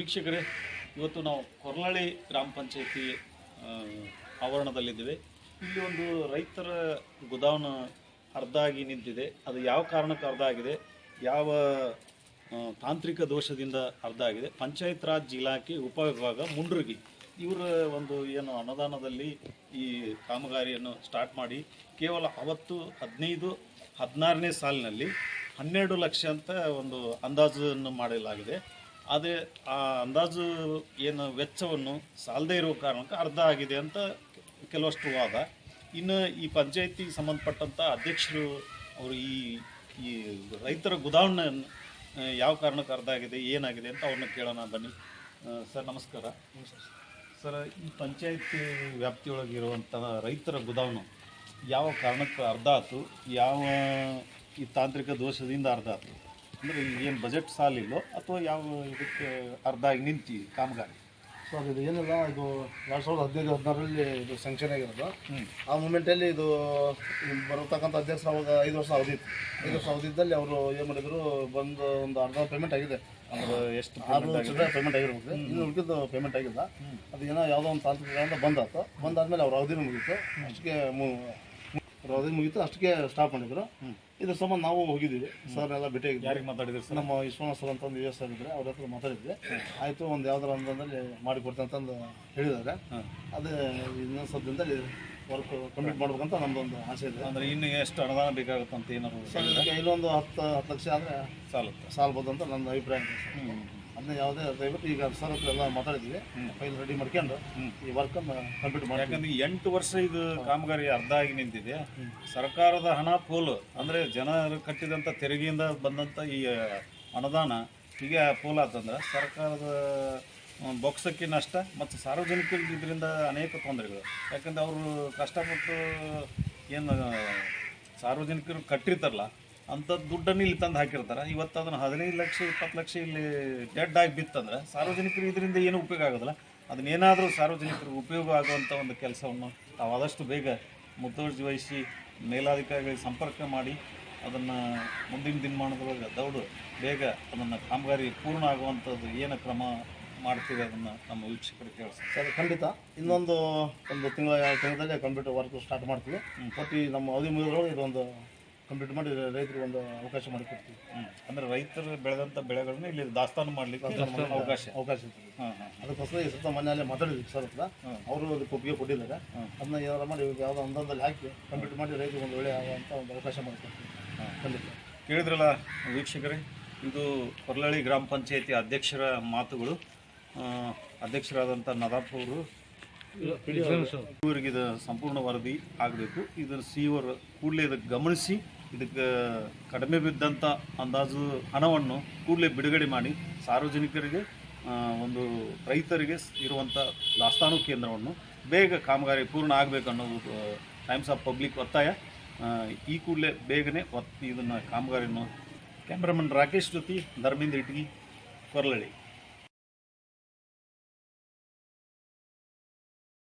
ವೀಕ್ಷಕರೇ, ಇವತ್ತು ನಾವು ಕೊರ್ಲಳ್ಳಿ ಗ್ರಾಮ ಪಂಚಾಯತಿ ಆವರಣದಲ್ಲಿದ್ದೇವೆ. ಇಲ್ಲಿ ಒಂದು ರೈತರ ಗುದಾವನ ಅರ್ಧ ಆಗಿ ನಿಂತಿದೆ. ಅದು ಯಾವ ಕಾರಣಕ್ಕೆ ಅರ್ಧ ಆಗಿದೆ. ಯಾವ ತಾಂತ್ರಿಕ ದೋಷದಿಂದ ಅರ್ಧ ಆಗಿದೆ. ಪಂಚಾಯತ್ ರಾಜ್ ಇಲಾಖೆ ಉಪವಿಭಾಗ ಮುಂಡ್ರಗಿ. ಇವರ ಒಂದು ಏನು ಅನುದಾನದಲ್ಲಿ ಈ ಕಾಮಗಾರಿಯನ್ನು ಸ್ಟಾರ್ಟ್ ಮಾಡಿ, ಕೇವಲ ಅವತ್ತು ಹದಿನೈದು, ಹದಿನಾರನೇ ಸಾಲಿನಲ್ಲಿ ಹನ್ನೆರಡು ಲಕ್ಷ ಅಂತ ಒಂದು ಅಂದಾಜನ್ನು ಮಾಡಲಾಗಿದೆ. ಅದೇ ಆ ಅಂದಾಜು ಏನು ವೆಚ್ಚವನ್ನು ಸಾಲದೇ ಇರೋ ಕಾರಣಕ್ಕೆ ಅರ್ಧ ಆಗಿದೆ ಅಂತ ಕೆಲವಷ್ಟು ವಾದ. ಇನ್ನು ಈ ಪಂಚಾಯತಿಗೆ ಸಂಬಂಧಪಟ್ಟಂಥ ಅಧ್ಯಕ್ಷರು ಅವರು ಈ ಈ ರೈತರ ಗುದಾವಣೆ ಯಾವ ಕಾರಣಕ್ಕೆ ಅರ್ಧ ಆಗಿದೆ, ಏನಾಗಿದೆ ಅಂತ ಅವ್ರನ್ನ ಕೇಳೋಣ ಬನ್ನಿ. ಸರ್, ನಮಸ್ಕಾರ. ಸರ್, ಈ ಪಂಚಾಯತಿ ವ್ಯಾಪ್ತಿಯೊಳಗಿರುವಂತಹ ರೈತರ ಗುದಾವಣೆ ಯಾವ ಕಾರಣಕ್ಕೆ ಅರ್ಧ ಆಯ್ತು? ಯಾವ ಈ ತಾಂತ್ರಿಕ ದೋಷದಿಂದ ಅರ್ಧ ಆಯ್ತು? ಅಂದರೆ ಏನು ಬಜೆಟ್ ಸಾಲಿಲ್ಲೋ ಅಥವಾ ಯಾವ ಇದಕ್ಕೆ ಅರ್ಧ ಆಗಿ ನಿಂತಿ ಕಾಮಗಾರಿ? ಸೊ ಅದು ಇದು ಏನಿಲ್ಲ ಇದು ಎರಡು ಸಾವಿರದ ಹದಿನೈದು ಹದಿನಾರರಲ್ಲಿ ಇದು ಸ್ಯಾಂಕ್ಷನ್ ಆಗಿರೋದು. ಆ ಮೂಮೆಂಟಲ್ಲಿ ಇದು ಇಲ್ಲಿ ಬರತಕ್ಕಂಥ ಅಧ್ಯಕ್ಷರು ಅವಾಗ ಐದು ವರ್ಷ ಅವಧಿ ಇತ್ತು. ಐದು ವರ್ಷ ಅವಧಿದ್ದಲ್ಲಿ ಅವರು ಏನು ಮಾಡಿದ್ರು ಬಂದು ಒಂದು ಅರ್ಧ ಪೇಮೆಂಟ್ ಆಗಿದೆ. ಅಂದ್ರೆ ಎಷ್ಟು ಪೇಮೆಂಟ್ ಆಗಿರ್ಬೇಕು. ಇನ್ನು ಉಳಿದಿದ್ದು ಪೇಮೆಂಟ್ ಆಗಿಲ್ಲ. ಅದು ಏನೋ ಯಾವುದೋ ಒಂದು ತಾಂತ್ರಿಕ ಬಂದಾತು ಬಂದಾದ್ಮೇಲೆ ಅವ್ರ ಅವಧಿನೂ ಮುಗೀತು. ಅಷ್ಟಕ್ಕೆ ಮು- ಮುಗಿತು ಅಷ್ಟಕ್ಕೆ ಸ್ಟಾಪ್ ಮಾಡಿದ್ರು. ಇದ್ರ ಸಂಬಂಧ ನಾವು ಹೋಗಿದ್ದೀವಿ. ಸರ್ ಎಲ್ಲ ಭೇಟಿ ಯಾರಿಗೆ ಮಾತಾಡಿದ್ರು ಸರ್? ನಮ್ಮ ವಿಶ್ವನಾಥ್ ಸರ್ ಅಂತ ಒಂದು ಎಸ್ ಇದ್ರೆ ಅವ್ರ ಹತ್ರ ಮಾತಾಡಿದ್ವಿ. ಆಯಿತು ಒಂದು ಯಾವ್ದಾರ ಅಂದಲ್ಲಿ ಮಾಡಿಕೊಡ್ತೇನೆ ಅಂತಂದು ಹೇಳಿದ್ದಾರೆ. ಅದೇ ಇನ್ನೊಂದು ದಿನದಲ್ಲಿ ವರ್ಕ್ ಕಂಪ್ಲೀಟ್ ಮಾಡ್ಬೇಕಂತ ನಮ್ದೊಂದು ಆಸೆ ಇದೆ. ಅಂದ್ರೆ ಇನ್ನು ಎಷ್ಟು ಅನುದಾನ ಬೇಕಾಗುತ್ತೆ ಅಂತ ಏನಾದ್ರು ಸರ್ ಇಲ್ಲೊಂದು ಹತ್ತು ಹತ್ತು ಲಕ್ಷ ಆದರೆ ಸಾಲುತ್ತೆ. ಸಾಲ್ಬೋದು ಅಂತ ನನ್ನ ಅಭಿಪ್ರಾಯ ಇದೆ ಸರ್. ಅದನ್ನ ಯಾವುದೇ ದಯವಿಟ್ಟು ಈಗ ಸರ್ ಹತ್ರ ಎಲ್ಲ ಮಾತಾಡಿದ್ವಿ. ಫೈಲ್ ರೆಡಿ ಮಾಡ್ಕೊಂಡು ಈ ವರ್ಕನ್ನು ಕಂಪ್ಲೀಟ್ ಮಾಡಿ ಯಾಕಂದ್ರೆ ಎಂಟು ವರ್ಷ ಇದು ಕಾಮಗಾರಿ ಅರ್ಧ ಆಗಿ ನಿಂತಿದೆ. ಸರ್ಕಾರದ ಹಣ ಪೋಲು ಅಂದ್ರೆ ಜನರು ಕಟ್ಟಿದಂತ ತೆರಿಗೆಯಿಂದ ಬಂದಂತ ಈ ಅನುದಾನ ಹೀಗೆ ಪೋಲ್ ಆತಂದ್ರೆ ಸರ್ಕಾರದ ಬೊಕ್ಸಕ್ಕೆ ನಷ್ಟ ಮತ್ತು ಸಾರ್ವಜನಿಕರಿಗೆ ಇದರಿಂದ ಅನೇಕ ತೊಂದರೆಗಳು. ಯಾಕಂದ್ರೆ ಅವರು ಕಷ್ಟಪಟ್ಟು ಏನು ಸಾರ್ವಜನಿಕರು ಕಟ್ಟಿರ್ತಾರಲ್ಲ ಅಂಥ ದುಡ್ಡನ್ನು ಇಲ್ಲಿ ತಂದು ಹಾಕಿರ್ತಾರೆ. ಇವತ್ತು ಅದನ್ನು ಹದಿನೈದು ಲಕ್ಷ ಇಪ್ಪತ್ತು ಲಕ್ಷ ಇಲ್ಲಿ ಡೆಡ್ ಆಗಿ ಬಿತ್ತಂದ್ರೆ ಸಾರ್ವಜನಿಕರು ಇದರಿಂದ ಏನು ಉಪಯೋಗ ಆಗೋದಿಲ್ಲ. ಅದನ್ನೇನಾದರೂ ಸಾರ್ವಜನಿಕರಿಗೆ ಉಪಯೋಗ ಆಗುವಂಥ ಒಂದು ಕೆಲಸವನ್ನು ತಾವು ಆದಷ್ಟು ಬೇಗ ಮುತುವರ್ಜಿ ವಹಿಸಿ ಮೇಲಾಧಿಕಾರಿಗಳಿಗೆ ಸಂಪರ್ಕ ಮಾಡಿ ಅದನ್ನು ಮುಂದಿನ ದಿನಮಾನದೊಳಗೆ ದೌಡು ಬೇಗ ಅದನ್ನು ಕಾಮಗಾರಿ ಪೂರ್ಣ ಆಗುವಂಥದ್ದು ಏನು ಕ್ರಮ ಮಾಡ್ತೀವಿ ಅದನ್ನು ನಮ್ಮ ವೀಕ್ಷಕರಿಗೆ ಕೇಳಿಸ್ತೀವಿ ಸರ್ ಖಂಡಿತ. ಇನ್ನೊಂದು ಒಂದು ತಿಂಗಳ ಎರಡು ತಿಂಗಳಲ್ಲಿ ಕಂಪ್ಯೂಟರ್ ವರ್ಕ್ ಸ್ಟಾರ್ಟ್ ಮಾಡ್ತೀವಿ. ಪ್ರತಿ ನಮ್ಮ ಅವಧಿ ಮುಗಿದ್ರೊಳಗೆ ಇದೊಂದು ಕಂಪ್ಲೀಟ್ ಮಾಡಿ ರೈತರಿಗೆ ಒಂದು ಅವಕಾಶ ಮಾಡಿಕೊಡ್ತೀವಿ ಅಂದ್ರೆ ಅಂದರೆ ರೈತರು ಬೆಳೆದಂಥ ಬೆಳೆಗಳನ್ನ ಇಲ್ಲಿ ದಾಸ್ತಾನು ಮಾಡಲಿಕ್ಕೆ ಅವಕಾಶ. ಅವಕಾಶ. ಇರ್ತದೆ. ಹಾಂ ಹಾಂ ಅದಕ್ಕೋಸ್ಕರ ಈ ಸುತ್ತ ಮನೆಯಲ್ಲೇ ಮಾತಾಡಿದ್ವಿ ಸರ್ ಹತ್ರ. ಅವರು ಅದಕ್ಕೆ ಒಪ್ಪಿಗೆ ಕೊಟ್ಟಿದ್ದಾರೆ. ಅದನ್ನ ಏನಾರ ಮಾಡಿ ಇವಾಗ ಯಾವುದೋ ಅನುದಾನದಲ್ಲಿ ಹಾಕಿ ಕಂಪ್ಲೀಟ್ ಮಾಡಿ ರೈತರಿಗೆ ಒಂದು ಒಳ್ಳೆಯ ಆಗುವಂಥ ಒಂದು ಅವಕಾಶ ಮಾಡಿಕೊಡ್ತೀವಿ ಖಂಡಿತ. ಕೇಳಿದ್ರಲ್ಲ ವೀಕ್ಷಕರೇ ಇದು ಹೊರಳಳ್ಳಿ ಗ್ರಾಮ ಪಂಚಾಯತಿ ಅಧ್ಯಕ್ಷರ ಮಾತುಗಳು. ಅಧ್ಯಕ್ಷರಾದಂಥ ನದಾಫ್ ಅವರು ಇವರಿಗೆ ಇದು ಸಂಪೂರ್ಣ ವರದಿ ಆಗಬೇಕು. ಇದರ ಸಿ ಇವರು ಕೂಡಲೇ ಇದಕ್ಕೆ ಗಮನಿಸಿ. ಇದಕ್ಕೆ ಕಡಿಮೆ ಬಿದ್ದಂಥ ಅಂದಾಜು ಹಣವನ್ನು ಕೂಡಲೇ ಬಿಡುಗಡೆ ಮಾಡಿ ಸಾರ್ವಜನಿಕರಿಗೆ ಒಂದು ರೈತರಿಗೆ ಇರುವಂಥ ದಾಸ್ತಾನು ಕೇಂದ್ರವನ್ನು ಬೇಗ ಕಾಮಗಾರಿ ಪೂರ್ಣ ಆಗಬೇಕನ್ನೋದು ಟೈಮ್ಸ್ ಆಫ್ ಪಬ್ಲಿಕ್ ಒತ್ತಾಯ. ಈ ಕೂಡಲೇ ಬೇಗನೆ ಒತ್ತಿ ಇದನ್ನು ಕಾಮಗಾರಿಯನ್ನು ಕ್ಯಾಮ್ರಾಮನ್ ರಾಕೇಶ್ ಜೊತೆ ಧರ್ಮೇಂದ್ರ ಇಟ್ಗಿ ಕೊರ್ಲಳ್ಳಿ